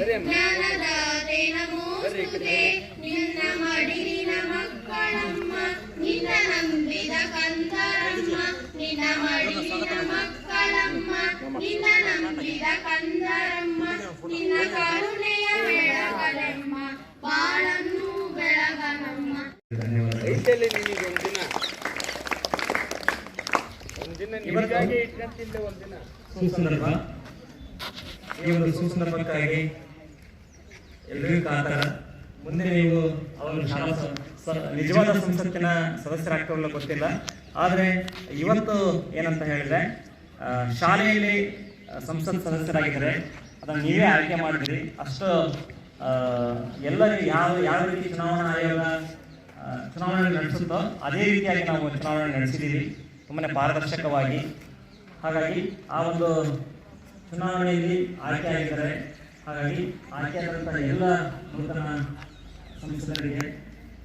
ಜ್ಞಾನದಾತೆ ನಮೋಸ್ತುತೆ ನಿನ್ನ ಮಡಿಲಿನ ಮಕ್ಕಳಮ್ಮ ನಿನ್ನ ನಂಬಿದ ಕಂದರಮ್ಮ ನಿನ್ನ ಮಡಿಲಿನ ಮಕ್ಕಳಮ್ಮ ನಿನ್ನ ನಂಬಿದ ಕಂದರಮ್ಮ ನಿನ್ನ ಕರುಣೆಯ ಬೆಳಗಲೆಮ್ಮ ಬಾಳನ್ನು ಬೆಳಗನಮ್ಮ. ನಿನಗೆ ಒಂದಿನ. ಒಂದಿನ ನಿಮಗಾಗಿ ಇಟ್ಕೊಂತಿಲ್ಲ ಒಂದಿನ. ಸುಸಂದರ್ಭ. ಈ ಒಂದು ಸುಸಂದರ್ಭಕ್ಕಾಗಿ ಎಲ್ಲರಿಗೂ ಕಾತರ ಮುಂದೆ ನೀವು ಅವರು ಶಾಲಾ ನಿಜವಾದ ಸಂಸತ್ತಿನ ಸದಸ್ಯರಾಗ್ತಾರಲ್ಲ ಗೊತ್ತಿಲ್ಲ. ಆದರೆ ಇವತ್ತು ಏನಂತ ಹೇಳಿದ್ರೆ ಶಾಲೆಯಲ್ಲಿ ಸಂಸತ್ ಸದಸ್ಯರಾಗಿದ್ದಾರೆ. ಅದನ್ನು ನೀವೇ ಆಯ್ಕೆ ಮಾಡಿದ್ರಿ. ಅಷ್ಟು ಎಲ್ಲರೂ ಎಲ್ಲ ಯಾವ ಯಾವ ರೀತಿ ಚುನಾವಣಾ ಆಯೋಗ ಚುನಾವಣೆ ನಡೆಸುತ್ತೋ ಅದೇ ರೀತಿಯಾಗಿ ನಾವು ಚುನಾವಣೆ ನಡೆಸಿದ್ದೀವಿ. ತುಂಬಾ ಪಾರದರ್ಶಕವಾಗಿ. ಹಾಗಾಗಿ ಆ ಒಂದು ಚುನಾವಣೆಯಲ್ಲಿ ಆಯ್ಕೆಯಾಗಿದ್ದಾರೆ. ಹಾಗಾಗಿ ಆಯ್ಕೆಯಾದಂತಹ ಎಲ್ಲ ನೂತನ ಸಂಸದರಿಗೆ,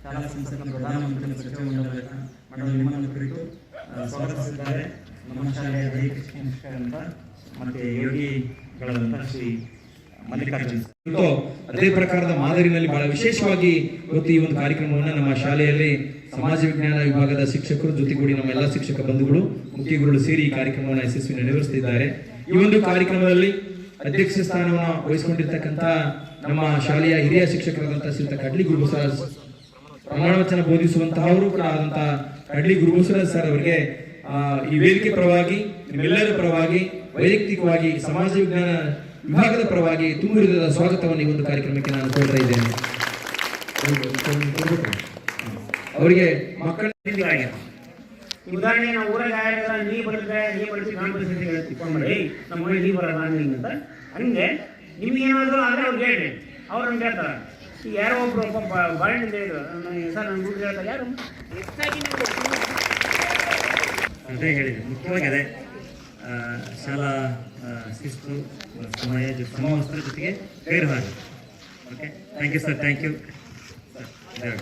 ಶಾಲಾ ಸಂಸದ ಪ್ರಧಾನಮಂತ್ರಿ ಸಚಿವ ಮಂಡಲ ಕುರಿತು ಸ್ವಾಗತಿಸಿದ್ದಾರೆ. ನಮ್ಮ ಶಾಲೆಯ ಅಂತ ಮತ್ತೆ ಯೋಗಿಗಳಂತ ಶ್ರೀ ಮಲ್ಲಿಕಾರ್ಜುನ್ ಅದೇ ಪ್ರಕಾರದ ಮಾದರಿನಲ್ಲಿ ಬಹಳ ವಿಶೇಷವಾಗಿ ಇವತ್ತು ಈ ಒಂದು ಕಾರ್ಯಕ್ರಮವನ್ನು ನಮ್ಮ ಶಾಲೆಯಲ್ಲಿ ಸಮಾಜ ವಿಜ್ಞಾನ ವಿಭಾಗದ ಶಿಕ್ಷಕರು ಜೊತೆಗೂಡಿ ನಮ್ಮ ಎಲ್ಲ ಶಿಕ್ಷಕ ಬಂಧುಗಳು ಮುಖ್ಯ ಗುರುಗಳು ಸೇರಿ ಈ ಕಾರ್ಯಕ್ರಮವನ್ನು ಯಶಸ್ವಿ ನೆರವೇರಿಸುತ್ತಿದ್ದಾರೆ ಈ ಒಂದು ಕಾರ್ಯಕ್ರಮದಲ್ಲಿ ಅಧ್ಯಕ್ಷ ಸ್ಥಾನವನ್ನು ವಹಿಸಿಕೊಂಡಿರ್ತಕ್ಕಂತ ನಮ್ಮ ಶಾಲೆಯ ಹಿರಿಯ ಶಿಕ್ಷಕರಾದಂತಹ ಶ್ರೀತ ಕಡ್ಲಿ ಗುರುಬಸವರಾಜ್ ಪ್ರಮಾಣ ವಚನ ಬೋಧಿಸುವಂತಹವರು ಕೂಡ ಆದಂತಹ ಕಡ್ಲಿ ಗುರುಬಸರಾಜ್ ಸರ್ ಅವರಿಗೆ ಈ ವೇದಿಕೆ ಪರವಾಗಿ, ನಿಮ್ಮೆಲ್ಲರ ಪರವಾಗಿ, ವೈಯಕ್ತಿಕವಾಗಿ, ಸಮಾಜ ವಿಜ್ಞಾನ ವಿಭಾಗದ ಪರವಾಗಿ ತುಂಬ ಹೃದಯದ ಸ್ವಾಗತವನ್ನು ಈ ಒಂದು ಕಾರ್ಯಕ್ರಮಕ್ಕೆ ನಾನು ಕೊಡ್ತಾ ಇದ್ದೇನೆ. ಅವರಿಗೆ ಮಕ್ಕಳ ಉದಾಹರಣೆ ನಾವು ಊರಾಗ ಯಾರ್ಯಾರ ನೀ ಬರುತ್ತೆ ನೀ ಬರ್ಸಿ ನಾನು ಪರಿಸ್ಥಿತಿ ಮಾಡಿ ನಮ್ಮ ಮನೆ ನೀ ಬರಲ್ಲ ಹಂಗೆ ಅಂತ. ಹಂಗೆ ನಿಮ್ಗೆ ಏನಾದ್ರು ಆದರೆ ಅವ್ರಿಗೆ ಹೇಳಿ ಅವ್ರು ಹಂಗೆ ಹೇಳ್ತಾರೆ ಈಗ ಯಾರೋ ಒಬ್ರು ಒಬ್ಬ ಬಾಳೆಹಣ್ಣಿಂದ ಹೇಳಿದ್ರು ಸರ್ ನನ್ನ ಹುಡುಗ ಹೇಳ್ತಾರೆ. ಯಾರು? ಅದೇ ಹೇಳಿದೆ ಮುಖ್ಯವಾಗಿ ಅದೇ ಆ, ಶಾಲಾ ಶಿಸ್ತು ಸಮಯ ಸಮವಸ್ತ್ರ ಜೊತೆಗೆ ಗೈರು ಹಾಗೆ okay thank you sir thank you sir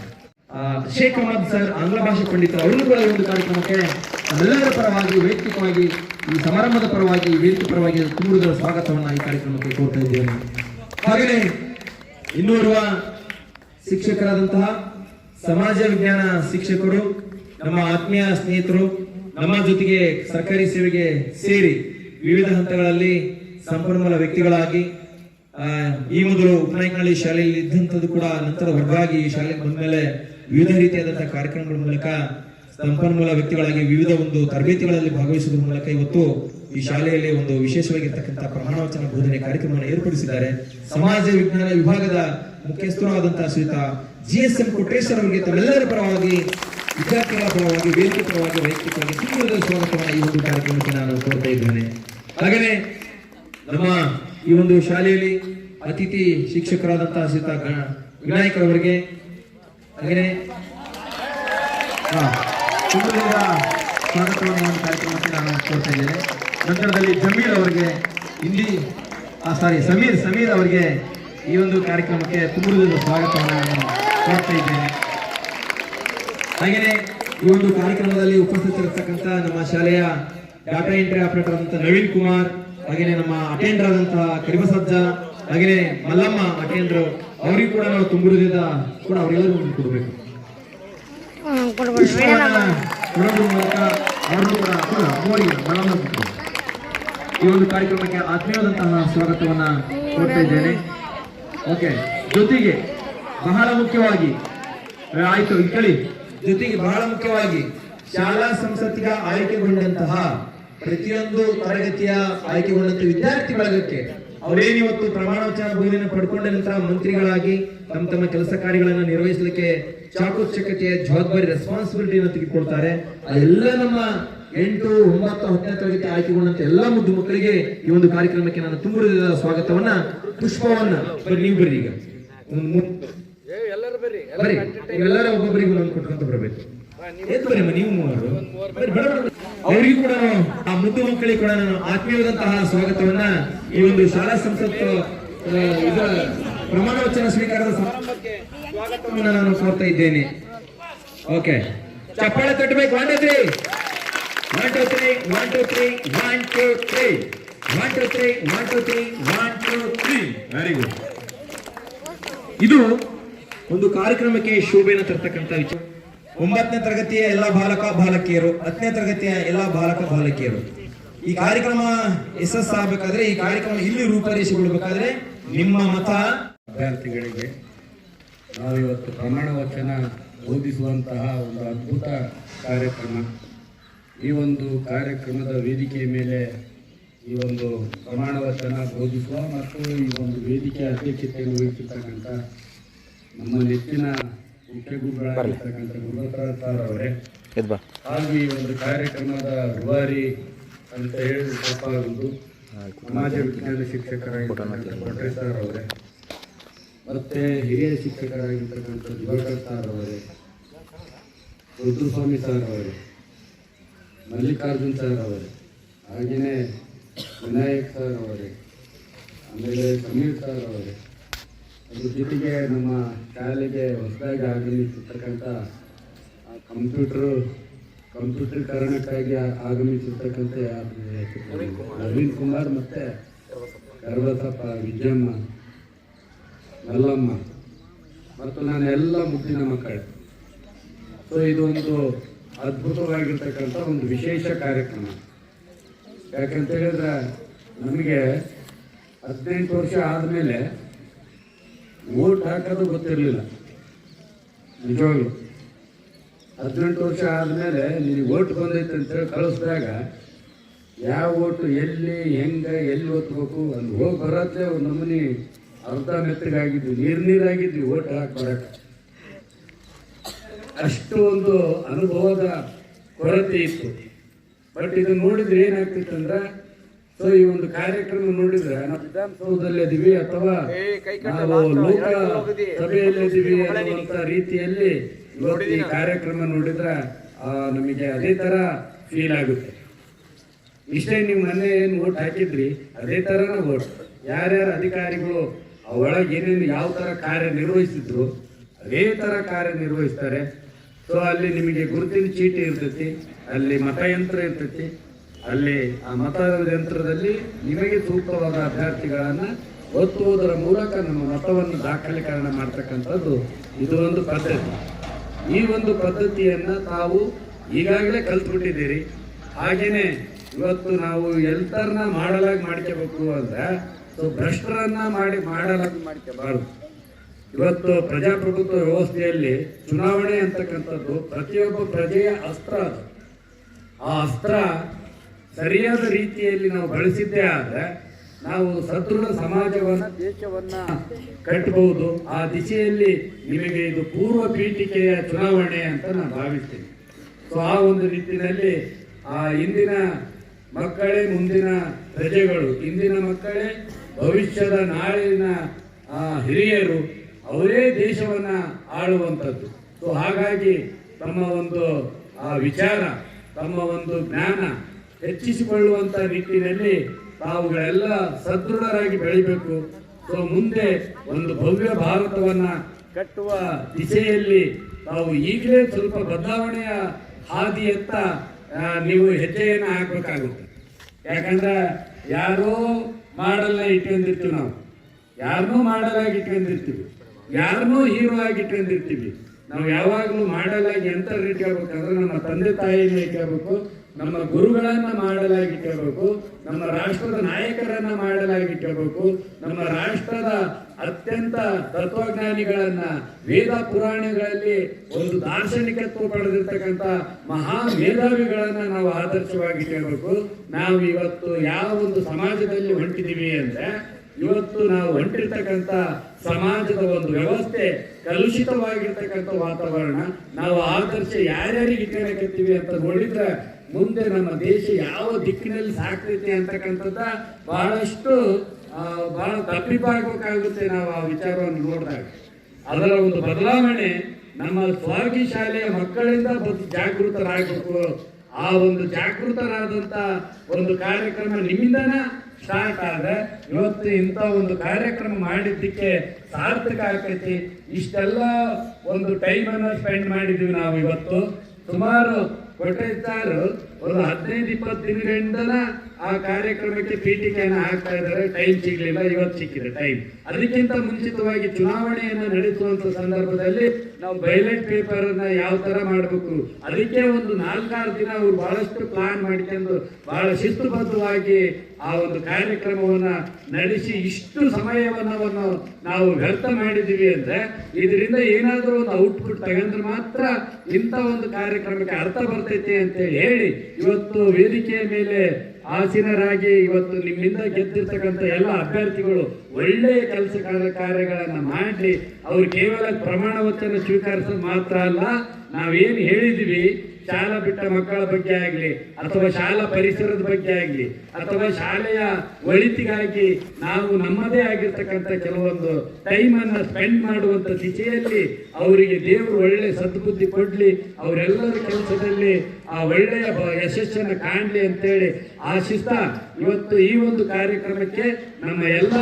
Sheikh Ahmad sir, ಆಂಗ್ಲ ಭಾಷೆ ಪಂಡಿತರು. ಅವರನ್ನು ಕೂಡ ಒಂದು ಕಾರ್ಯಕ್ರಮಕ್ಕೆ ನಮ್ಮೆಲ್ಲರ ಪರವಾಗಿ, ವೈಯಕ್ತಿಕವಾಗಿ, ಈ ಸಮಾರಂಭದ ಪರವಾಗಿ ವೇದಿಕೆ ಪರವಾಗಿ ತುಂಬಿದ ಸ್ವಾಗತವನ್ನು ಈ ಕಾರ್ಯಕ್ರಮಕ್ಕೆ ಕೋರ್ತಾ ಇದ್ದೇನೆ. ಹಾಗೆಯೇ ಇನ್ನೋರ್ವ ಶಿಕ್ಷಕರಾದಂತಹ ಸಮಾಜ ವಿಜ್ಞಾನ ಶಿಕ್ಷಕರು, ನಮ್ಮ ಆತ್ಮೀಯ ಸ್ನೇಹಿತರು, ನಮ್ಮ ಜೊತೆಗೆ ಸರ್ಕಾರಿ ಸೇವೆಗೆ ಸೇರಿ ವಿವಿಧ ಹಂತಗಳಲ್ಲಿ ಸಂಪನ್ಮೂಲ ವ್ಯಕ್ತಿಗಳಾಗಿ ಈ ಮೊದಲು ಉಪನಾಯಕನಹಳ್ಳಿ ಶಾಲೆಯಲ್ಲಿ ಇದ್ದಂಥದ್ದು ಕೂಡ ನಂತರ ಹೊರಗಾಗಿ ಈ ಶಾಲೆಗೆ ಬಂದ್ಮೇಲೆ ವಿವಿಧ ರೀತಿಯಾದಂತಹ ಕಾರ್ಯಕ್ರಮಗಳ ಮೂಲಕ ಸಂಪನ್ಮೂಲ ವ್ಯಕ್ತಿಗಳಾಗಿ ವಿವಿಧ ಒಂದು ತರಬೇತಿಗಳಲ್ಲಿ ಭಾಗವಹಿಸುವ ಮೂಲಕ ಇವತ್ತು ಈ ಶಾಲೆಯಲ್ಲಿ ಒಂದು ವಿಶೇಷವಾಗಿರ್ತಕ್ಕಂಥ ಪ್ರಮಾಣವಚನ ಬೋಧನೆ ಕಾರ್ಯಕ್ರಮವನ್ನು ಏರ್ಪಡಿಸಿದ್ದಾರೆ. ಸಮಾಜ ವಿಜ್ಞಾನ ವಿಭಾಗದ ಮುಖ್ಯಸ್ಥರು ಆದಂತಹ ಶ್ರೀಯುತ ಜಿ ಎಸ್ ಎಂ ಕೊಟ್ರೇಶ್ವರ್ ಅವರಿಗೆ ತಮ್ಮೆಲ್ಲರ ಪರವಾಗಿ, ವಿದ್ಯಾರ್ಥಿಗಳ ಪರವಾಗಿ, ವೇದಿಕೆ ಪರವಾಗಿ, ವೈಯಕ್ತಿಕವಾಗಿ ತುಂಬದ ಸ್ವಾಗತವನ್ನು ಈ ಒಂದು ಕಾರ್ಯಕ್ರಮಕ್ಕೆ ನಾನು ಕೋರ್ತಾ ಇದ್ದೇನೆ. ಹಾಗೆಯೇ ನಮ್ಮ ಈ ಒಂದು ಶಾಲೆಯಲ್ಲಿ ಅತಿಥಿ ಶಿಕ್ಷಕರಾದಂತಹ ಶ್ರೀತ ವಿನಾಯಕ್ ಅವರಿಗೆ ಸ್ವಾಗತವನ್ನು ಕಾರ್ಯಕ್ರಮಕ್ಕೆ ನಾನು ಕೊಡ್ತಾ ಇದ್ದೇನೆ. ನಂತರದಲ್ಲಿ ಜಮೀರ್ ಅವರಿಗೆ, ಹಿಂದಿ ಸಾರಿ ಸಮೀರ್ ಸಮೀರ್ ಅವರಿಗೆ ಈ ಒಂದು ಕಾರ್ಯಕ್ರಮಕ್ಕೆ ತುಂಬಿದ ಸ್ವಾಗತವನ್ನು ನಾನು ಕೊಡ್ತಾ ಇದ್ದೇನೆ. ಹಾಗೆಯೇ, ಈ ಒಂದು ಕಾರ್ಯಕ್ರಮದಲ್ಲಿ ಉಪಸ್ಥಿತರಿರ್ತಕ್ಕಂಥ ನಮ್ಮ ಶಾಲೆಯ ಡಾಟಾ ಎಂಟ್ರಿ ಆಪರೇಟರ್ ಆದಂತಹ ನವೀನ್ ಕುಮಾರ್, ಹಾಗೆಯೇ ನಮ್ಮ ಅಟೆಂಡರ್ ಆದಂತಹ ಕರಿಬಸಜ್ಜ ಹಾಗೆಯೇ ಮಲ್ಲಮ್ಮ ಅಟೆಂಡರ್ ಅವರಿಗೂ ಕೂಡ ನಾವು ತುಂಬುವುದರಿಂದ ಕೂಡ ಅವರೆಲ್ಲರೂ ಒಂದು ಕೊಡಬೇಕು. ಕೊಡೋದ್ರ ಮೂಲಕ ಕೂಡ ಈ ಒಂದು ಕಾರ್ಯಕ್ರಮಕ್ಕೆ ಆತ್ಮೀಯವಾದಂತಹ ಸ್ವಾಗತವನ್ನ ಕೊಡ್ತಾ ಇದ್ದೇನೆ. ಓಕೆ ಜೊತೆಗೆ ಬಹಳ ಮುಖ್ಯವಾಗಿ ಆಯ್ತು ಕೇಳಿ ಕಳಿ. ಜೊತೆಗೆ ಬಹಳ ಮುಖ್ಯವಾಗಿ ಶಾಲಾ ಸಂಸತ್ತಿಗ ಆಯ್ಕೆಗೊಂಡಂತಹ ಪ್ರತಿಯೊಂದು ತರಗತಿಯ ಆಯ್ಕೆಗೊಂಡಂತ ವಿದ್ಯಾರ್ಥಿ ಬಳಗಕ್ಕೆ ಅವರೇನಿವತ್ತು ಪ್ರಮಾಣ ವಚನ ಭೂಮಿಯನ್ನು ಪಡ್ಕೊಂಡ ನಂತರ ಮಂತ್ರಿಗಳಾಗಿ ತಮ್ಮ ತಮ್ಮ ಕೆಲಸ ಕಾರ್ಯಗಳನ್ನು ನಿರ್ವಹಿಸಲಿಕ್ಕೆ ಚಾಕುಚಕತೆಯ ಜವಾಬ್ದಾರಿ ರೆಸ್ಪಾನ್ಸಿಬಿಲಿಟಿಯನ್ನು ತೆಗೆದುಕೊಳ್ತಾರೆ. ಅದೆಲ್ಲ ನಮ್ಮ ಎಂಟು ಒಂಬತ್ತು ಹತ್ತನೇ ತರಗತಿ ಆಯ್ಕೆಗೊಂಡಂತ ಎಲ್ಲಾ ಮುದ್ದು ಮಕ್ಕಳಿಗೆ ಈ ಒಂದು ಕಾರ್ಯಕ್ರಮಕ್ಕೆ ನಾನು ತುಂಬಿದ ಸ್ವಾಗತವನ್ನ ಪುಷ್ಪವನ್ನ. ನೀವು ಬರ್ರಿ ಈಗ. ಬರ್ರಿ. ನಾನು ಎಲ್ಲರ ಒಬ್ಬೊಬ್ಬರಿಗೆ ಒಂದೊಂದು ಕೊಟ್ಕೊಂತ ಬರ್ಬೇಕು. ಎದ್ದು ಬರ್ರಿ ನೀವು ಮೂವರು. ಅವರಿಗೂ ಕೂಡ ನಾನು, ಆ ಮುದ್ದು ಮಕ್ಕಳಿಗೆ ಕೂಡ ನಾನು ಆತ್ಮೀಯವಾದಂತಹ ಸ್ವಾಗತವನ್ನ ಈ ಒಂದು ಶಾಲಾ ಸಂಸತ್ತು ಇದರ ಪ್ರಮಾಣ ವಚನ ಸ್ವೀಕಾರದ ಸಮಾರಂಭಕ್ಕೆ ಸ್ವಾಗತವನ್ನ ನಾನು ಕೋರ್ತಾ ಇದ್ದೇನೆ. ಓಕೆ ಚಪ್ಪಾಳೆ ತಟ್ಟಬೇಕು. One two three one two three one two three one two three one two three one two three one two three very good ಇದು ಒಂದು ಕಾರ್ಯಕ್ರಮಕ್ಕೆ ಶೋಭೆಯನ್ನು ತರ್ತಕ್ಕಂಥ ವಿಚಾರ. ಒಂಬತ್ತನೇ ತರಗತಿಯ ಎಲ್ಲ ಬಾಲಕ ಬಾಲಕಿಯರು, ಹತ್ತನೇ ತರಗತಿಯ ಎಲ್ಲ ಬಾಲಕ ಬಾಲಕಿಯರು. ಈ ಕಾರ್ಯಕ್ರಮ ಯಶಸ್ಸಾಗಬೇಕಾದ್ರೆ, ಈ ಕಾರ್ಯಕ್ರಮ ಇಲ್ಲಿ ರೂಪರೇಷೆಗೊಳ್ಬೇಕಾದ್ರೆ ನಿಮ್ಮ ಮತ. ಅಭ್ಯರ್ಥಿಗಳಿಗೆ ನಾವಿವತ್ತು ಪ್ರಮಾಣ ವಚನ ಬೋಧಿಸುವಂತಹ ಒಂದು ಅದ್ಭುತ ಕಾರ್ಯಕ್ರಮ. ಈ ಒಂದು ಕಾರ್ಯಕ್ರಮದ ವೇದಿಕೆಯ ಮೇಲೆ ಈ ಒಂದು ಪ್ರಮಾಣ ವಚನ ಬೋಧಿಸುವ ಮತ್ತು ಈ ಒಂದು ವೇದಿಕೆ ಅಧ್ಯಕ್ಷತೆಯನ್ನು ವಹಿಸಿರ್ತಕ್ಕಂಥ ನಮ್ಮ ನೆಚ್ಚಿನ ಮುಖ್ಯ ಗುರುಗಳಾಗಿರ್ತಕ್ಕಂಥ ಗುರುದತ್ತ ಸರ್ ಅವರೇ ಹಾಗೂ ಈ ಒಂದು ಕಾರ್ಯಕ್ರಮದ ರೂವಾರಿ ಅಂತ ಹೇಳಿ ತಪ್ಪಾಗುವುದು. ಸಮಾಜ ವಿಜ್ಞಾನ ಶಿಕ್ಷಕರಾಗಿರ್ತಕ್ಕಂಥ ಕೊಟ್ರೆ ಸರ್ ಅವರೇ. ಮತ್ತೆ ಹಿರಿಯ ಶಿಕ್ಷಕರಾಗಿರ್ತಕ್ಕಂಥ ದಿವಾಕರ್ ಸರ್ ಅವರೇ. ರುದ್ರಸ್ವಾಮಿ ಸರ್ ಅವರೇ. ಮಲ್ಲಿಕಾರ್ಜುನ್ ಸರ್ ಅವರೇ. ಹಾಗೆಯೇ ವಿನಾಯಕ್ ಸರ್ ಅವರೇ. ಆಮೇಲೆ ಸಮೀರ್ ಸರ್ ಅವರೇ. ಅದ್ರ ಜೊತೆಗೆ ನಮ್ಮ ಶಾಲೆಗೆ ಹೊಸದಾಗಿ ಆಗಮಿಸಿರ್ತಕ್ಕಂಥ ಕಂಪ್ಯೂಟ್ರು ಕಾರಣಕ್ಕಾಗಿ ಆಗಮಿಸಿರ್ತಕ್ಕಂಥ ನವೀನ್ ಕುಮಾರ್ ಮತ್ತು ಗರ್ವಸಪ್ಪ ವಿಜಯಮ್ಮ, ಮಲ್ಲಮ್ಮ. ಮತ್ತು ನಾನು ಎಲ್ಲ ಮುದ್ದಿನ ಮಕ್ಕಳು. ಸೊ ಇದೊಂದು ಅದ್ಭುತವಾಗಿರ್ತಕ್ಕಂಥ ಒಂದು ವಿಶೇಷ ಕಾರ್ಯಕ್ರಮ. ಯಾಕಂತ ಹೇಳಿದ್ರೆ ನಮಗೆ ಹದಿನೆಂಟು ವರ್ಷ ಆದಮೇಲೆ ಓಟ್ ಹಾಕೋದು ಗೊತ್ತಿರಲಿಲ್ಲ. ನಿಜವಾಗ್ಲು. ಹದಿನೆಂಟು ವರ್ಷ ಆದಮೇಲೆ ನಿನಗೆ ಓಟ್ ಬಂದೈತೆ ಅಂತೇಳಿ ಕಳಿಸಿದಾಗ ಯಾವ ಓಟು ಎಲ್ಲಿ, ಹೆಂಗೆ, ಎಲ್ಲಿ ಓದ್ಬೇಕು ಅಲ್ಲಿ ಹೋಗಿ ಬರೋದೇ ಒಂದು ನಮೂನಿ ಅರ್ಧ ಮೆತ್ತಗಾಗಿದ್ವಿ ನೀರು ನೀರಾಗಿದ್ವಿ ಓಟ್ ಹಾಕಿ ಬರಕ್ಕೆ ಅಷ್ಟು ಒಂದು ಅನುಭವದ ಕೊರತೆ ಇತ್ತು. ಬಟ್ ಇದನ್ನು ನೋಡಿದ್ರೆ ಏನಾಗ್ತಿತ್ತು ಅಂದ್ರೆ ಸೊ ಈ ಒಂದು ಕಾರ್ಯಕ್ರಮ ನೋಡಿದ್ರೆ ನಾವು ವಿಧಾನಸೌಧದಲ್ಲಿ ಇದೀವಿ ಅಥವಾ ನಾವು ಲೋಕ ಸಭೆಯಲ್ಲಿ ಇದೀವಿ ಅನ್ನುವಂತ ರೀತಿಯಲ್ಲಿ ಈ ಕಾರ್ಯಕ್ರಮ ನೋಡಿದ್ರೆ ನಮಗೆ ಅದೇ ತರ ಫೀಲ್ ಆಗುತ್ತೆ. ಇಷ್ಟೇ ನೀವು ಮೊನ್ನೆ ಏನು ಓಟ್ ಹಾಕಿದ್ರಿ ಅದೇ ತರನ ಓಟ್ ಯಾರ್ಯಾರ ಅಧಿಕಾರಿಗಳು ಒಳಗೆ ಏನೇನು ಯಾವ ತರ ಕಾರ್ಯ ನಿರ್ವಹಿಸಿದ್ರು ಅದೇ ತರ ಕಾರ್ಯ ನಿರ್ವಹಿಸ್ತಾರೆ ಸೊ ಅಲ್ಲಿ ನಿಮಗೆ ಗುರುತಿನ ಚೀಟಿ ಇರ್ತೈತಿ ಅಲ್ಲಿ ಮತಯಂತ್ರ ಇರ್ತೈತಿ ಅಲ್ಲಿ ಆ ಮತಯಂತ್ರದಲ್ಲಿ ನಿಮಗೆ ಸೂಕ್ತವಾದ ಅಭ್ಯರ್ಥಿಗಳನ್ನು ಒತ್ತುವುದರ ಮೂಲಕ ನಮ್ಮ ಮತವನ್ನು ದಾಖಲೀಕರಣ ಮಾಡ್ತಕ್ಕಂಥದ್ದು ಇದು ಒಂದು ಪದ್ಧತಿ. ಈ ಒಂದು ಪದ್ಧತಿಯನ್ನ ತಾವು ಈಗಾಗಲೇ ಕಲ್ತ್ಬಿಟ್ಟಿದ್ದೀರಿ. ಹಾಗೆಯೇ ಇವತ್ತು ನಾವು ಎಲ್ತರ್ನ ಮಾಡಲಾಗಿ ಮಾಡ್ಕೋಬೇಕು ಅಂದರೆ, ಸೊ ಭ್ರಷ್ಟರನ್ನ ಮಾಡಿ ಮಾಡಲಾಗಿ ಮಾಡ್ಕೋಬಾರ್ದು ಇವತ್ತು ಪ್ರಜಾಪ್ರಭುತ್ವ ವ್ಯವಸ್ಥೆಯಲ್ಲಿ ಚುನಾವಣೆ ಅಂತಕ್ಕಂಥದ್ದು ಪ್ರತಿಯೊಬ್ಬ ಪ್ರಜೆಯ ಅಸ್ತ್ರ ಅದು. ಆ ಅಸ್ತ್ರ ಸರಿಯಾದ ರೀತಿಯಲ್ಲಿ ನಾವು ಬಳಸಿದ್ದೇ ಆದ್ರೆ ನಾವು ಸದೃಢ ಸಮಾಜವನ್ನ, ದೇಶವನ್ನ ಕಟ್ಟಬಹುದು ಆ ದಿಶೆಯಲ್ಲಿ ನಿಮಗೆ ಇದು ಪೂರ್ವ ಪೀಠಿಕೆಯ ಚುನಾವಣೆ ಅಂತ ನಾನು ಭಾವಿಸ್ತೇನೆ. ಸೊ ಆ ಒಂದು ರೀತಿಯಲ್ಲಿ ಆ ಇಂದಿನ ಮಕ್ಕಳೇ ಮುಂದಿನ ಪ್ರಜೆಗಳು, ಇಂದಿನ ಮಕ್ಕಳೇ ಭವಿಷ್ಯದ ನಾಳಿನ ಹಿರಿಯರು, ಅವರೇ ದೇಶವನ್ನ ಆಳುವಂಥದ್ದು. ಸೊ ಹಾಗಾಗಿ ತಮ್ಮ ಒಂದು, ಆ ವಿಚಾರ, ತಮ್ಮ ಒಂದು ಜ್ಞಾನ ಹೆಚ್ಚಿಸಿಕೊಳ್ಳುವಂತ ನಿಟ್ಟಿನಲ್ಲಿ ತಾವುಗಳೆಲ್ಲ ಸದೃಢರಾಗಿ ಬೆಳಿಬೇಕು. ಸೊ, ಮುಂದೆ ಒಂದು ಭವ್ಯ ಭಾರತವನ್ನ ಕಟ್ಟುವ ದಿಸೆಯಲ್ಲಿ ತಾವು ಈಗಲೇ ಸ್ವಲ್ಪ ಬದಲಾವಣೆಯ ಹಾದಿಯತ್ತ ನೀವು ಹೆಜ್ಜೆಯನ್ನು ಹಾಕಬೇಕಾಗುತ್ತೆ. ಯಾಕಂದ್ರೆ ಯಾರೋ ಮಾಡಲ್ಲ ಇಟ್ಕೊಂಡಿರ್ತೀವಿ ನಾವು. ಯಾರನ್ನೂ ಮಾಡಲಾಗಿ ಇಟ್ಕೊಂಡಿರ್ತೀವಿ. ಯಾರನ್ನೂ ಹೀರೋ ಆಗಿ ಇಟ್ಕೊಂಡಿರ್ತೀವಿ. ನಾವು ಯಾವಾಗಲೂ ಮಾಡಲಾಗಿ ಎಂತ ಇಟ್ಕೋಬೇಕಂದ್ರೆ ನಮ್ಮ ತಂದೆ ತಾಯಿಯನ್ನು ಇಟ್ಕೋಬೇಕು ನಮ್ಮ ಗುರುಗಳನ್ನ ಮಾಡಲಾಗಿಟ್ಟಿರಬೇಕು ನಮ್ಮ ರಾಷ್ಟ್ರದ ನಾಯಕರನ್ನ ಮಾಡಲಾಗಿಟ್ಟಿರಬೇಕು ನಮ್ಮ ರಾಷ್ಟ್ರದ ಅತ್ಯಂತ ತತ್ವಜ್ಞಾನಿಗಳನ್ನ ವೇದ ಪುರಾಣಗಳಲ್ಲಿ ಒಂದು ದಾರ್ಶನಿಕತ್ವ ಪಡೆದಿರ್ತಕ್ಕಂಥ ಮಹಾ ಮೇಧಾವಿಗಳನ್ನ ನಾವು ಆದರ್ಶವಾಗಿ ಇಟ್ಕೋಬೇಕು ನಾವು ಇವತ್ತು ಯಾವ ಒಂದು ಸಮಾಜದಲ್ಲಿ ಹೊಂಟಿದೀವಿ ಅಂದ್ರೆ ಇವತ್ತು ನಾವು ಹೊಂಟಿರ್ತಕ್ಕಂಥ ಸಮಾಜದ ಒಂದು ವ್ಯವಸ್ಥೆ ಕಲುಷಿತವಾಗಿರ್ತಕ್ಕಂಥ ವಾತಾವರಣ. ನಾವು ಆದರ್ಶ ಯಾರ್ಯಾರಿಗೆ ಇಟ್ಕೊಳಕತ್ತೀವಿ ಅಂತ ನೋಡಿದ್ರೆ ಮುಂದೆ ನಮ್ಮ ದೇಶ ಯಾವ ದಿಕ್ಕಿನಲ್ಲಿ ಸಾಕ್ತೈತಿ ಅಂತಕ್ಕಂಥದ್ದ ಬಹಳಷ್ಟು ಬಹಳ ತಪ್ಪಿಪಾಗಬೇಕಾಗುತ್ತೆ ನಾವು ಆ ವಿಚಾರವನ್ನು ನೋಡಿದಾಗ. ಅದರ ಒಂದು ಬದಲಾವಣೆ ನಮ್ಮ ಸ್ವಾರ್ಗಿ ಶಾಲೆಯ ಮಕ್ಕಳಿಂದ ಬಂದು ಜಾಗೃತರಾಗಬೇಕು. ಆ ಒಂದು ಜಾಗೃತರಾದಂಥ ಒಂದು ಕಾರ್ಯಕ್ರಮ ನಿಮ್ಮಿಂದನ? ಸ್ಟಾರ್ಟ್ ಆದ್ರೆ ಇವತ್ತು ಇಂಥ ಒಂದು ಕಾರ್ಯಕ್ರಮ ಮಾಡಿದ್ದಕ್ಕೆ ಸಾರ್ಥಕ ಆಗ್ತೈತಿ ಇಷ್ಟೆಲ್ಲ ಒಂದು ಟೈಮ್ ಅನ್ನ ಸ್ಪೆಂಡ್ ಮಾಡಿದ್ವಿ ನಾವು ಇವತ್ತು. ಸುಮಾರು ಕೊಟ್ಟೆ ಸರ್ ಒಂದು ಹದಿನೈದು, ಇಪ್ಪತ್ತು ದಿನಗಳಿಂದನ ಆ ಕಾರ್ಯಕ್ರಮಕ್ಕೆ ಪೀಠಿಕೆಯನ್ನು ಹಾಕ್ತಾ ಇದ್ದಾರೆ. ಟೈಮ್ ಸಿಗ್ಲಿಲ್ಲ, ಇವತ್ತು ಸಿಕ್ಕಿದೆ ಟೈಮ್ ಅದಕ್ಕಿಂತ ಮುಂಚಿತವಾಗಿ ಚುನಾವಣೆಯನ್ನು ನಡೆಸುವಂತ ಸಂದರ್ಭದಲ್ಲಿ ನಾವು ಬೈಲೆಟ್ ಪೇಪರ್ ಅನ್ನ ಯಾವ ತರ ಮಾಡಬೇಕು? ಅದಕ್ಕೆ ಒಂದು ನಾಲ್ಕಾರು ದಿನ ಅವರು ಬಹಳಷ್ಟು ಪ್ಲಾನ್ ಮಾಡಿಕೊಂಡು ಬಹಳ ಶಿಸ್ತುಬದ್ಧವಾಗಿ ಆ ಒಂದು ಕಾರ್ಯಕ್ರಮವನ್ನ ನಡೆಸಿ ಇಷ್ಟು ಸಮಯವನ್ನ ನಾವು ವ್ಯರ್ಥ ಮಾಡಿದೀವಿ ಅಂದ್ರೆ ಇದರಿಂದ ಏನಾದರೂ ಒಂದು ಔಟ್ಪುಟ್ ತಗೊಂಡ್ರೆ ಮಾತ್ರ ಇಂಥ ಒಂದು ಕಾರ್ಯಕ್ರಮಕ್ಕೆ ಅರ್ಥ ಬರ್ತೈತಿ ಅಂತ ಹೇಳಿ ಇವತ್ತು ವೇದಿಕೆಯ ಮೇಲೆ ಆಸೀನರಾಗಿ ಇವತ್ತು ನಿಮ್ಮಿಂದ ಗೆದ್ದಿರ್ತಕ್ಕಂಥ ಎಲ್ಲ ಅಭ್ಯರ್ಥಿಗಳು ಒಳ್ಳೆಯ ಕೆಲಸ ಕಾರ್ಯಗಳನ್ನ ಮಾಡಿ ಅವ್ರು ಕೇವಲ ಪ್ರಮಾಣ ವಚನ ಸ್ವೀಕರಿಸೋದು ಮಾತ್ರ ಅಲ್ಲ, ನಾವೇನು ಹೇಳಿದ್ವಿ ಶಾಲಾ ಬಿಟ್ಟ ಮಕ್ಕಳ ಬಗ್ಗೆ ಆಗ್ಲಿ, ಅಥವಾ ಶಾಲಾ ಪರಿಸರದ ಬಗ್ಗೆ ಆಗ್ಲಿ, ಅಥವಾ ಶಾಲೆಯ ಒಳಿತಿಗಾಗಿ ನಾವು ನಮ್ಮದೇ ಆಗಿರ್ತಕ್ಕಂಥ ಕೆಲವೊಂದು ಟೈಮ್ ಅನ್ನ ಸ್ಪೆಂಡ್ ಮಾಡುವಂತ ದಿಶೆಯಲ್ಲಿ ಅವರಿಗೆ ದೇವರು ಒಳ್ಳೆ ಸದ್ಬುದ್ಧಿ ಕೊಡ್ಲಿ, ಅವರೆಲ್ಲರ ಕೆಲಸದಲ್ಲಿ ಆ ಒಳ್ಳೆಯ ಯಶಸ್ಸನ್ನು ಕಾಣಲಿ ಅಂತೇಳಿ ಆಶಿಸ್ತಾ ಇವತ್ತು ಈ ಒಂದು ಕಾರ್ಯಕ್ರಮಕ್ಕೆ ನಮ್ಮ ಎಲ್ಲ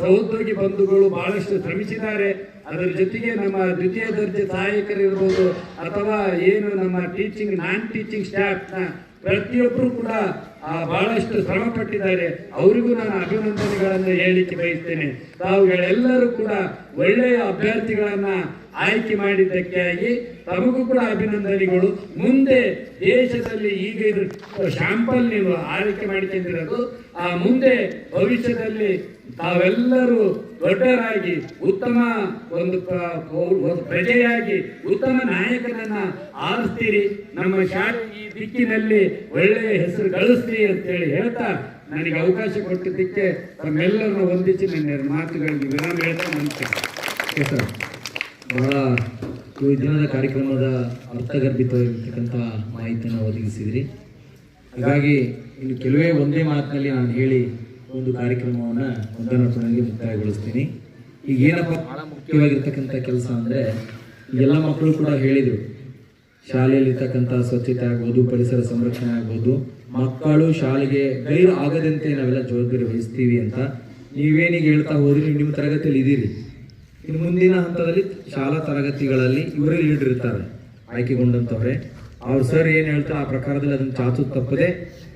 ಸಹೋದ್ಯೋಗಿ ಬಂಧುಗಳು ಬಹಳಷ್ಟು ಶ್ರಮಿಸಿದ್ದಾರೆ. ಅದರ ಜೊತೆಗೆ ನಮ್ಮ ದ್ವಿತೀಯ ದರ್ಜೆ ಸಹಾಯಕರು ಇರ್ಬೋದು ಅಥವಾ ಏನು ನಮ್ಮ ಟೀಚಿಂಗ್ ನಾನ್ ಟೀಚಿಂಗ್ ಸ್ಟಾಫ್ನ ಪ್ರತಿಯೊಬ್ಬರು ಕೂಡ ಬಹಳಷ್ಟು ಶ್ರಮ ಪಟ್ಟಿದ್ದಾರೆ. ಅವರಿಗೂ ನಾನು ಅಭಿನಂದನೆಗಳನ್ನು ಹೇಳಿಕೆ ಬಯಸ್ತೇನೆ. ತಾವುಗಳೆಲ್ಲರೂ ಕೂಡ ಒಳ್ಳೆಯ ಅಭ್ಯರ್ಥಿಗಳನ್ನ ಆಯ್ಕೆ ಮಾಡಿದ್ದಕ್ಕಾಗಿ ತಮಗೂ ಕೂಡ ಅಭಿನಂದನೆಗಳು. ಮುಂದೆ ದೇಶದಲ್ಲಿ ಈಗ ಇದು ಶಾಂಪಲ್ ನೀವು ಆಯ್ಕೆ ಮಾಡಿಕೊಂಡಿರೋದು, ಆ ಮುಂದೆ ಭವಿಷ್ಯದಲ್ಲಿ ತಾವೆಲ್ಲರೂ ದೊಡ್ಡರಾಗಿ, ಉತ್ತಮ ಒಂದು ಪ್ರಜೆಯಾಗಿ, ಉತ್ತಮ ನಾಯಕನನ್ನ ಆರಿಸ್ತೀರಿ. ನಮ್ಮ ಶಾಲೆ ಈ ದಿಕ್ಕಿನಲ್ಲಿ ಒಳ್ಳೆಯ ಹೆಸರು ಗಳಿಸ್ತೀರಿ ಅಂತೇಳಿ ಹೇಳ್ತಾ ನನಗೆ ಅವಕಾಶ ಕೊಟ್ಟಿದ್ದಕ್ಕೆ ತಮ್ಮೆಲ್ಲರನ್ನು ವಂದಿಸಿ ನನ್ನ ಮಾತುಗಳಿಗೆ ವಿರಾಮ ಹೇಳ್ತಾ ನಮಸ್ಕಾರ ಬಹಳ ಈ ದಿನದ ಕಾರ್ಯಕ್ರಮದ ಅರ್ಥಗರ್ಭಿತವಾಗಿರ್ತಕ್ಕಂಥ ಮಾಹಿತಿಯನ್ನು ಒದಗಿಸಿದ್ರಿ. ಹಾಗಾಗಿ ಇನ್ನು ಕೆಲವೇ ಒಂದೇ ಮಾತಿನಲ್ಲಿ ನಾನು ಹೇಳಿ ಒಂದು ಕಾರ್ಯಕ್ರಮವನ್ನು ಒಂದನೊಂದಿಗೆ ಮುಕ್ತಾಯಗೊಳಿಸ್ತೀನಿ. ಈಗ ಏನಪ್ಪ ಬಹಳ ಮುಖ್ಯವಾಗಿರ್ತಕ್ಕಂಥ ಕೆಲಸ ಅಂದರೆ ಎಲ್ಲ ಮಕ್ಕಳು ಕೂಡ ಹೇಳಿದರು. ಶಾಲೆಯಲ್ಲಿರ್ತಕ್ಕಂಥ ಸ್ವಚ್ಛತೆ ಆಗ್ಬೋದು, ಪರಿಸರ ಸಂರಕ್ಷಣೆ ಆಗ್ಬೋದು. ಮಕ್ಕಳು ಶಾಲೆಗೆ ಗೈರು ಆಗದಂತೆ ನಾವೆಲ್ಲ ಜವಾಬ್ದಾರಿ ವಹಿಸ್ತೀವಿ ಅಂತ ನೀವೇನೀಗ ಹೇಳ್ತಾ ಹೋದ್ರಿ ನಿಮ್ಮ ತರಗತಿಯಲ್ಲಿ ಇದ್ದೀರಿ. ಇನ್ನು ಮುಂದಿನ ಹಂತದಲ್ಲಿ ಶಾಲಾ ತರಗತಿಗಳಲ್ಲಿ ಇವರೇ ಲೀಡರ್ ಇರ್ತಾರೆ ಆಯ್ಕೆಗೊಂಡಂತವ್ರೆ. ಅವ್ರು ಸರ್ ಏನ್ ಹೇಳ್ತಾರೆ ಆ ಪ್ರಕಾರದಲ್ಲಿ ಅದನ್ನ ಚಾಚು ತಪ್ಪದೆ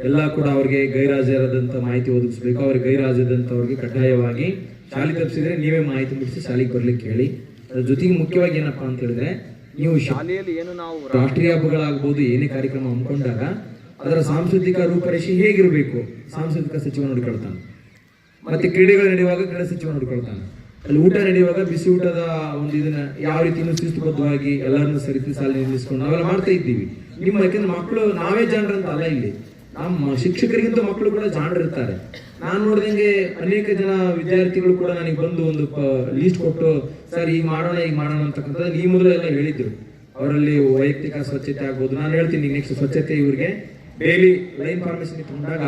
ಎಲ್ಲ ಕೂಡ ಅವ್ರಿಗೆ ಗೈರಾಜರಾದಂತ ಮಾಹಿತಿ ಒದಗಿಸ್ಬೇಕು. ಅವ್ರಿಗೆ ಗೈರಾಜದಂತವ್ರಿಗೆ ಕಡ್ಡಾಯವಾಗಿ ಶಾಲೆ ತಪ್ಪಿಸಿದ್ರೆ ನೀವೇ ಮಾಹಿತಿ ಮುಟ್ಟಿಸಿ ಶಾಲೆಗೆ ಬರ್ಲಿಕ್ಕೆ ಹೇಳಿ. ಅದ್ರ ಜೊತೆಗೆ ಮುಖ್ಯವಾಗಿ ಏನಪ್ಪಾ ಅಂತ ಹೇಳಿದ್ರೆ ನೀವು ಶಾಲೆಯಲ್ಲಿ ಏನು ನಾವು ರಾಷ್ಟ್ರೀಯ ಹಬ್ಬಗಳಾಗ್ಬೋದು ಏನೇ ಕಾರ್ಯಕ್ರಮ ಹಮ್ಮಿಕೊಂಡಾಗ ಅದರ ಸಾಂಸ್ಕೃತಿಕ ರೂಪರೇಷೆ ಹೇಗಿರಬೇಕು? ಸಾಂಸ್ಕೃತಿಕ ಸಚಿವ ನೋಡಿಕೊಳ್ತಾನೆ. ಮತ್ತೆ ಕ್ರೀಡೆಗಳು ನಡೆಯುವಾಗ ಕ್ರೀಡಾ ಸಚಿವ ನೋಡ್ಕೊಳ್ತಾನೆ. ಅಲ್ಲಿ ಊಟ ನಡೆಯುವಾಗ ಬಿಸಿ ಊಟದ ಒಂದು ಇದನ್ನ ಯಾವ ರೀತಿ ಶಿಸ್ತುಬದ್ಧವಾಗಿ ಎಲ್ಲರನ್ನು ಸರಿತಿ ಸಾಲಿ ನಿಲ್ಲಿಸ್ಕೊಂಡು ನಾವೆಲ್ಲ ಮಾಡ್ತಾ ಇದ್ದೀವಿ. ನಿಮ್ಮ ಯಾಕಂದ್ರೆ ಮಕ್ಕಳು ನಾವೇ ಜಾಣರು ಅಂತ ಅಲ್ಲ ಇಲ್ಲಿ. ನಮ್ಮ ಶಿಕ್ಷಕರಿಗಿಂತ ಮಕ್ಕಳು ಕೂಡ ಜಾಣರಿರ್ತಾರೆ. ನಾನು ನೋಡಿದಂಗೆ ಅನೇಕ ಜನ ವಿದ್ಯಾರ್ಥಿಗಳು ಕೂಡ ನನಗೆ ಬಂದು ಒಂದು ಲೀಸ್ಟ್ ಕೊಟ್ಟು, ಸರ್ ಈಗ ಮಾಡೋಣ ಈಗ ಮಾಡೋಣ ಅಂತಕ್ಕಂಥದ್ದು ಈ ಮೊದಲು ಎಲ್ಲ ಹೇಳಿದ್ರು. ಅವರಲ್ಲಿ ವೈಯಕ್ತಿಕ ಸ್ವಚ್ಛತೆ ಆಗ್ಬೋದು. ನಾನು ಹೇಳ್ತೀನಿ ನೆಕ್ಸ್ಟ್ ಸ್ವಚ್ಛತೆ ಇವರಿಗೆ. ಡೈಲಿ ಲೈನ್ ಫಾರ್ಮೇಶನ್ ಇಟ್ಕೊಂಡಾಗ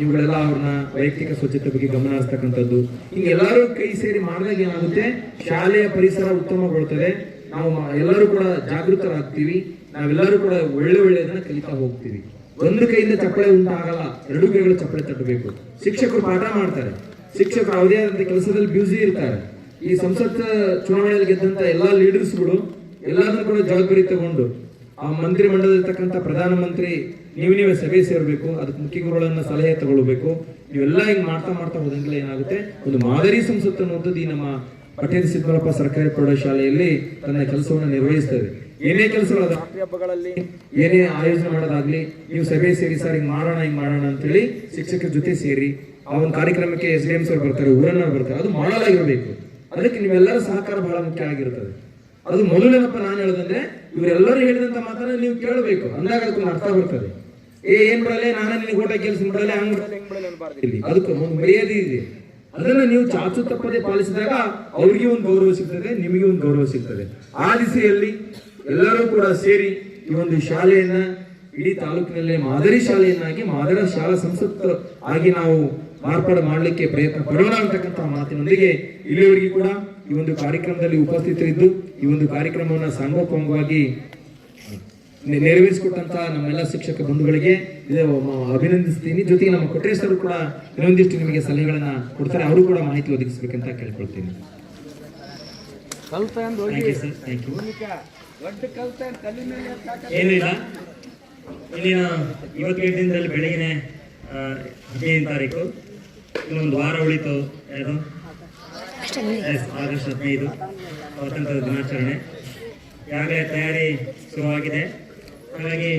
ಇವುಗಳೆಲ್ಲ ಅವ್ರನ್ನ ವೈಯಕ್ತಿಕ ಸ್ವಚ್ಛತೆ ಬಗ್ಗೆ ಗಮನ ಹರಿಸ್ತಕ್ಕಂಥದ್ದು. ಹಿಂಗೆ ಎಲ್ಲರೂ ಕೈ ಸೇರಿ ಮಾಡಿದಾಗ ಏನಾಗುತ್ತೆ? ಶಾಲೆಯ ಪರಿಸರ ಉತ್ತಮಗೊಳ್ತದೆ ನಾವು ಎಲ್ಲರೂ ಕೂಡ ಜಾಗೃತರಾಗ್ತೀವಿ. ನಾವೆಲ್ಲರೂ ಕೂಡ ಒಳ್ಳೆ ಒಳ್ಳೆಯದನ್ನ ಕಲಿತಾ ಹೋಗ್ತೀವಿ. ಒಂದು ಕೈಯಿಂದ ಚಪ್ಪಳೆ ಉಂಟಾಗಲ್ಲ, ಎರಡು ಕೈಗಳು ಚಪ್ಪಳೆ ತಟ್ಟಬೇಕು. ಶಿಕ್ಷಕರು ಪಾಠ ಮಾಡ್ತಾರೆ. ಶಿಕ್ಷಕರು ಅವರೇ ಆದಂತ ಕೆಲಸದಲ್ಲಿ ಬ್ಯೂಸಿ ಇರ್ತಾರೆ. ಈ ಸಂಸತ್ ಚುನಾವಣೆಯಲ್ಲಿ ಗೆದ್ದಂತ ಎಲ್ಲಾ ಲೀಡರ್ಸ್ಗಳು ಎಲ್ಲಾದ್ರೂ ಕೂಡ ಜವಾಬ್ದಾರಿ ತಗೊಂಡು ಆ ಮಂತ್ರಿ ಮಂಡಲದಲ್ಲಿರ್ತಕ್ಕಂಥ ಪ್ರಧಾನಮಂತ್ರಿ ನೀವು ನೀವೇ ಸಭೆ ಸೇರಬೇಕು, ಅದಕ್ಕೆ ಮುಖ್ಯ ಗುರುಗಳನ್ನ ಸಲಹೆ ತಗೊಳ್ಬೇಕು. ನೀವೆಲ್ಲ ಹಿಂಗ್ ಮಾಡ್ತಾ ಮಾಡ್ತಾ ಹೋದಂಗೆಲ್ಲ ಏನಾಗುತ್ತೆ? ಒಂದು ಮಾದರಿ ಸಂಸತ್ತು ಅನ್ನುವಂಥದ್ದು ಈ ನಮ್ಮ ಪಟೇಲ್ ಸಿದ್ದರಪ್ಪ ಸರ್ಕಾರಿ ಪ್ರೌಢಶಾಲೆಯಲ್ಲಿ ತನ್ನ ಕೆಲಸವನ್ನು ನಿರ್ವಹಿಸ್ತದೆ ಏನೇ ಕೆಲಸಗಳು ಹಬ್ಬಗಳಲ್ಲಿ ಏನೇ ಆಯೋಜನೆ ಮಾಡೋದಾಗ್ಲಿ, ನೀವು ಸಭೆ ಸೇರಿ ಸರ್, ಹಿಂಗ್ ಮಾಡೋಣ ಹಿಂಗ್ ಮಾಡೋಣ ಅಂತೇಳಿ ಶಿಕ್ಷಕರ ಜೊತೆ ಸೇರಿ ಆ ಒಂದು ಕಾರ್ಯಕ್ರಮಕ್ಕೆ ಎಸ್ ಡಿ ಎಂ ಸರ್ ಬರ್ತಾರೆ ಊರನ್ನ ಬರ್ತಾರೆ, ಅದು ಮಾಡಲಾಗಿರ್ಬೇಕು. ಅದಕ್ಕೆ ನೀವೆಲ್ಲರ ಸಹಕಾರ ಬಹಳ ಮುಖ್ಯ ಆಗಿರ್ತದೆ. ಅದು ಮೊದಲೇನಪ್ಪ ನಾನು ಹೇಳದಂದ್ರೆ, ಇವರೆಲ್ಲರೂ ಹೇಳಿದಂತ ಮಾತನ್ನ ನೀವು ಕೇಳಬೇಕು. ಅಂದಾಗ ಅದಕ್ಕೊಂದು ಅರ್ಥ ಬರ್ತದೆ. ಏನ್ ಬಿಡಲೆ? ನಾನು ನಿನಗೆ ಊಟ ಕೆಲಸ ಬಿಡಲೆ? ಹಂಗ್ ಅದಕ್ಕೆ ಒಂದು ಮರ್ಯಾದೆ ಇದೆ. ಅದನ್ನ ನೀವು ಚಾಚು ತಪ್ಪದೆ ಪಾಲಿಸಿದಾಗ ಅವ್ರಿಗೆ ಒಂದು ಗೌರವ ಸಿಗ್ತದೆ, ನಿಮಗೆ ಒಂದು ಗೌರವ ಸಿಗ್ತದೆ. ಆ ದಿಸೆಯಲ್ಲಿ ಎಲ್ಲರೂ ಕೂಡ ಸೇರಿ ಈ ಒಂದು ಶಾಲೆಯನ್ನ, ಇಡೀ ತಾಲೂಕಿನಲ್ಲೇ ಮಾದರಿ ಶಾಲೆಯನ್ನಾಗಿ, ಮಾದರಿ ಶಾಲಾ ಸಂಸತ್ ಆಗಿ ನಾವು ಮಾರ್ಪಾಡು ಮಾಡಲಿಕ್ಕೆ ಪ್ರಯತ್ನ ಪಡೋಣ ಅಂತಕ್ಕಂತಹ ಮಾತಿನೊಂದಿಗೆ ಇಲ್ಲಿವರೆಗೂ ಕೂಡ ಈ ಒಂದು ಕಾರ್ಯಕ್ರಮದಲ್ಲಿ ಉಪಸ್ಥಿತರಿದ್ದು, ಈ ಒಂದು ಕಾರ್ಯಕ್ರಮವನ್ನು ಸಾಂಗೋಪಂಗವಾಗಿ ನೆ- ನೆರವೇರಿಸಿಕೊಟ್ಟಂತ ನಮ್ಮೆಲ್ಲ ಶಿಕ್ಷಕ ಬಂಧುಗಳಿಗೆ ಅಭಿನಂದಿಸ್ತೀನಿ. ಜೊತೆಗೆ ನಮ್ಮ ಕೊಟ್ಟೇಶ್ವರು ಕೂಡ ಇನ್ನೊಂದಿಷ್ಟು ನಿಮಗೆ ಸಲಹೆಗಳನ್ನ ಕೊಡ್ತಾರೆ. ಅವರು ಕೂಡ ಮಾಹಿತಿ ಒದಗಿಸ್ಬೇಕಂತ ಕೇಳ್ಕೊಳ್ತೀನಿ. ಏನಿಲ್ಲ. ಇಲ್ಲಿನ ಇವತ್ತೈದು ದಿನದಲ್ಲಿ ಬೆಳಗಿನ ಹದಿನೈದು ತಾರೀಕು. ಇನ್ನೊಂದು ವಾರ ಉಳಿತು. ಯಾವುದು ಎಸ್, ಆಗಸ್ಟ್ ಹದಿನೈದು. ಸ್ವಾತಂತ್ರ್ಯ ದಿನಾಚರಣೆ. ಈಗಾಗಲೇ ತಯಾರಿ ಶುರುವಾಗಿದೆ. ಹಾಗಾಗಿ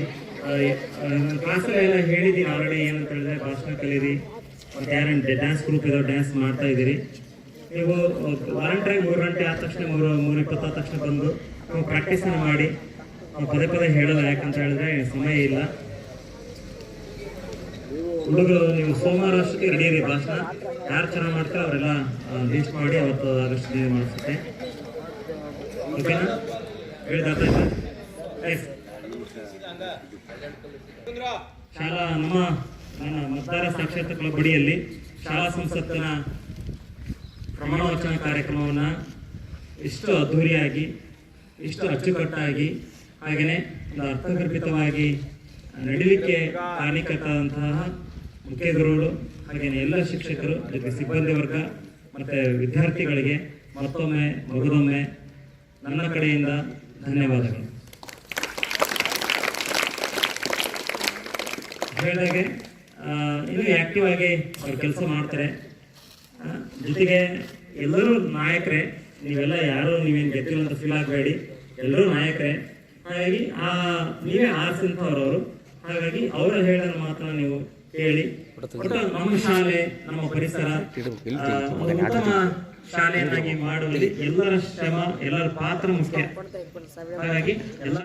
ನನ್ನ ಕ್ಲಾಸಲ್ಲಿ ಎಲ್ಲ ಹೇಳಿದ್ದೀನಿ. ಆಲ್ರೆಡಿ ಏನಂತ ಹೇಳಿದ್ರೆ ಭಾಷಣ ಕಲೀರಿ. ಮತ್ತು ಡ್ಯಾನ್ಸ್ ಗ್ರೂಪ್ ಇದಾವೆ ಡ್ಯಾನ್ಸ್ ಮಾಡ್ತಾ ಇದ್ದೀರಿ. ನೀವು ವಾರಂಟ್ರಾಗಿ ಮೂರು ಗಂಟೆ ಆದ ತಕ್ಷಣ, ಮೂರು ಮೂರು ಇಪ್ಪತ್ತಾದ ತಕ್ಷಣ ಬಂದು ನೀವು ಪ್ರಾಕ್ಟೀಸನ್ನು ಮಾಡಿ. ಪದೇ ಪದೇ ಹೇಳಲ್ಲ ಯಾಕಂತ ಹೇಳಿದ್ರೆ ಸಮಯ ಇಲ್ಲ. ಹುಡುಗರು, ನೀವು ಸೋಮವಾರ ಅಷ್ಟಕ್ಕೆ ರೆಡಿ ಇರಿ ಭಾಷಣ ಯಾರು ಚೆನ್ನಾಗಿ ಮಾಡ್ತಾರೆ ಅವರೆಲ್ಲ ಲೀಸ್ಟ್ ಮಾಡಿ ಅವತ್ತು ಆಗಸ್ಟ್ ಮಾಡಿಸುತ್ತೆ. ಓಕೆನಾ ಹೇಳಿದ ಎಸ್ ಶಾಲಾ ನಮ್ಮ, ನನ್ನ ಮತದಾರ ಸಾಕ್ಷರತಾ ಕ್ಲಬ್ ಅಡಿಯಲ್ಲಿ ಶಾಲಾ ಸಂಸತ್ತಿನ ಪ್ರಮಾಣ ವಚನ ಕಾರ್ಯಕ್ರಮವನ್ನು ಇಷ್ಟು ಅದ್ಧೂರಿಯಾಗಿ ಇಷ್ಟು ಅಚ್ಚುಕಟ್ಟಾಗಿ ಹಾಗೆಯೇ ಒಂದು ಅರ್ಥಗರ್ಭಿತವಾಗಿ ನಡೀಲಿಕ್ಕೆ ಮುಖ್ಯ ಗುರುಗಳು ಹಾಗೆಯೇ ಎಲ್ಲ ಶಿಕ್ಷಕರು ಜೊತೆ ಸಿಬ್ಬಂದಿ ವರ್ಗ, ಮತ್ತು ವಿದ್ಯಾರ್ಥಿಗಳಿಗೆ ಮತ್ತೊಮ್ಮೆ ಮಗದೊಮ್ಮೆ ನನ್ನ ಕಡೆಯಿಂದ ಧನ್ಯವಾದಗಳು. ಹೇಳಿದಾಗೆ ಇನ್ನೂ ಆಕ್ಟಿವ್ ಆಗಿ ಅವ್ರು ಕೆಲಸ ಮಾಡ್ತಾರೆ. ಜೊತೆಗೆ ಎಲ್ಲರೂ ನಾಯಕರೇ, ನೀವೆಲ್ಲ ಯಾರು ನೀವೇನು ಗೆದ್ದಿಲ್ಲ ಅಂತ ಫೀಲ್ ಆಗಬೇಡಿ. ಎಲ್ಲರೂ ನಾಯಕರೇ. ಹಾಗಾಗಿ ಆ, ನೀವೇ ಆರಿಸಿದಂಥವ್ರವರು ಹಾಗಾಗಿ ಅವರು ಹೇಳಿದ ಮಾತ್ರ ನೀವು ಕೇಳಿ. ನಮ್ಮ ಶಾಲೆ, ನಮ್ಮ ಪರಿಸರ ಉತ್ತಮ ಶಾಲೆಯನ್ನಾಗಿ ಮಾಡುವಲ್ಲಿ ಎಲ್ಲರ ಶ್ರಮ, ಎಲ್ಲರ ಪಾತ್ರ ಮುಖ್ಯ. ಹಾಗಾಗಿ ಎಲ್ಲ